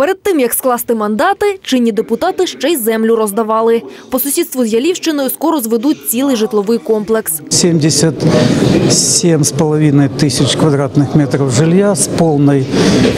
Перед тим як скласти мандати, чинні депутати ще й землю роздавали. По сусідству з Ялівщиною скоро зведуть цілий житловий комплекс. 77,5 тысяч квадратных метров жилья с полной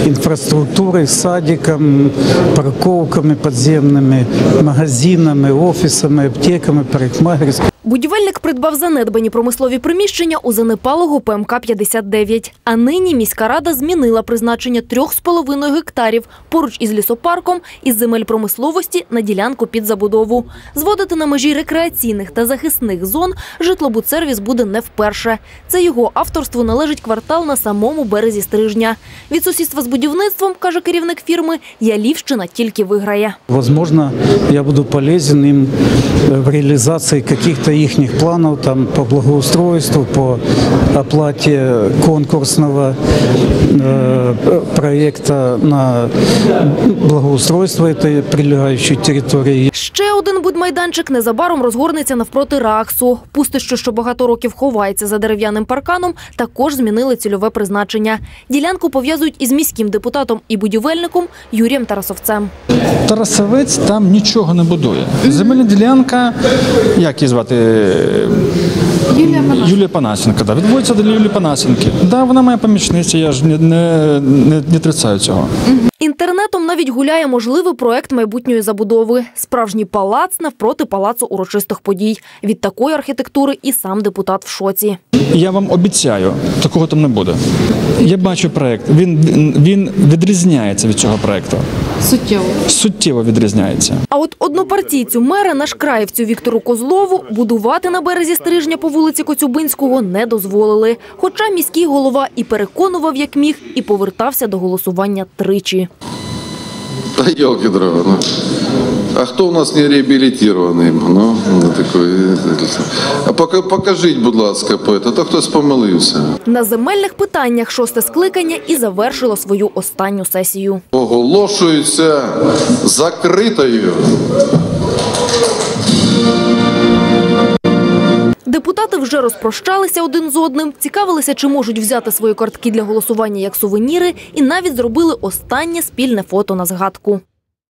инфраструктурой, садиком, парковками подземными, магазинами, офисами, аптеками, парикмахерскими. Будівельник придбав занедбані промислові приміщення у занепалого ПМК-59. А нині міська рада змінила призначення 3,5 гектарів поруч із лісопарком із земель промисловості на ділянку під забудову. Зводити на межі рекреаційних та захисних зон житлобудсервіс буде не вперше. Це його авторству належить квартал на самому березі Стрижня. Від сусідства з будівництвом, каже керівник фірми, Ялівщина тільки виграє. Возможно, я буду полезен э, в реализации каких-то их планов там, по благоустройству, по оплате конкурсного э, проєкту на благоустройство этой прилегающей территории. Ще один будмайданчик незабаром розгорнеться навпроти Рахсу. Пустище, що багато років ховається за дерев'яним парканом, також змінили цільове призначення. Ділянку пов'язують із міським депутатом і будівельником Юрієм Тарасовцем. Тарасовець там нічого не будує. Земельна ділянка, як її звати? Юлія Панасенко, да. Відводиться до Юлії Панасенки. Да, вона моя помічниця, я ж не, не, не, не трицаю цього. Навіть гуляє можливий проект майбутньої забудови. Справжній палац навпроти палацу урочистих подій. Від такої архітектури і сам депутат в шоці. Я вам обіцяю, такого там не буде. Я бачу проект. Він, він відрізняється від цього проекту. Суттєво. Суттєво відрізняється. А от однопартійцю мера Нашкраївцю Віктору Козлову будувати на березі стрижня по вулиці Коцюбинського не дозволили. Хоча міський голова і переконував, як міг, і повертався до голосування тричі. Да елки дрова, ну. А хто у нас не реабілітований? Ну, такої. А поки покажіть, будь ласка, поета, то хтось помилився. На земельних питаннях шосте скликання і завершило свою останню сесію. Оголошується закритою. Депутати вже розпрощалися один з одним, цікавилися, чи можуть взяти свої картки для голосування як сувеніри, і навіть зробили останнє спільне фото на згадку.